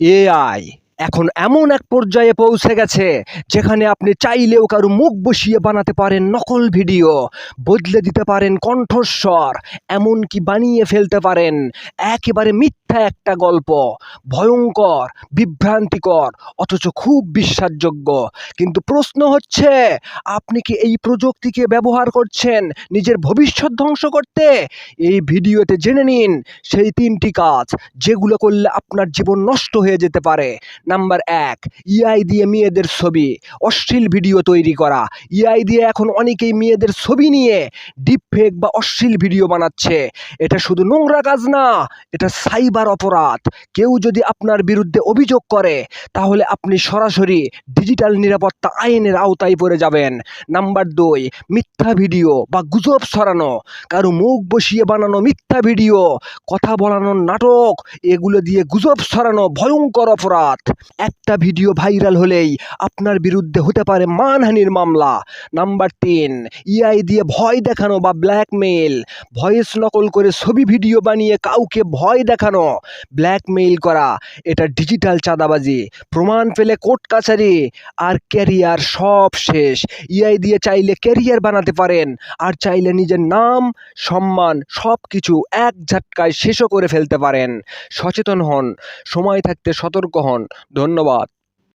AI এখন এমন এক পর্যায়ে পৌঁছে গেছে যেখানে আপনি চাইলেও কারও মুখ বসিয়ে বানাতে পারেন নকল ভিডিও, বদলে দিতে পারেন কণ্ঠস্বর, এমনকি বানিয়ে ফেলতে পারেন একেবারে মিথ্যা একটা গল্প। ভয়ঙ্কর, বিভ্রান্তিকর, অথচ খুব বিশ্বাসযোগ্য। কিন্তু প্রশ্ন হচ্ছে, আপনি কি এই প্রযুক্তিকে ব্যবহার করছেন নিজের ভবিষ্যৎ ধ্বংস করতে? এই ভিডিওতে জেনে নিন সেই তিনটি কাজ, যেগুলো করলে আপনার জীবন নষ্ট হয়ে যেতে পারে। নাম্বার এক ইআই দিয়ে মেয়েদের ছবি, অশ্লীল ভিডিও তৈরি করা। ইআই দিয়ে এখন অনেকেই মেয়েদের ছবি নিয়ে ডিপ ফেক বা অশ্লীল ভিডিও বানাচ্ছে। এটা শুধু নোংরা কাজ না, এটা সাইবার অপরাধ। কেউ যদি আপনার বিরুদ্ধে অভিযোগ করে, তাহলে আপনি সরাসরি ডিজিটাল নিরাপত্তা আইনের আওতায় পড়ে যাবেন। নাম্বার দুই, মিথ্যা ভিডিও বা গুজব ছড়ানো, কারও মুখ বসিয়ে বানানো মিথ্যা ভিডিও, কথা বলানোর নাটক, এগুলো দিয়ে গুজব ছড়ানো ভয়ঙ্কর অপরাধ। একটা ভিডিও ভাইরাল হলেই আপনার বিরুদ্ধে হতে পারে মানহানির মামলা। নাম্বার তিন ইআই দিয়ে ভয় দেখানো বা ব্ল্যাকমেইল, ভয়েস নকল করে ছবি ভিডিও বানিয়ে কাউকে ভয় দেখানো। ব্ল্যাকমেইল করা এটা ডিজিটাল চাঁদাবাজি। প্রমাণ পেলে কোর্ট কাছারি আর ক্যারিয়ার সব শেষ। ইআই দিয়ে চাইলে ক্যারিয়ার বানাতে পারেন, আর চাইলে নিজের নাম, সম্মান সব কিছু এক ঝাটকায় শেষও করে ফেলতে পারেন। সচেতন হন, সময় থাকতে সতর্ক হন। ধন্যবাদ।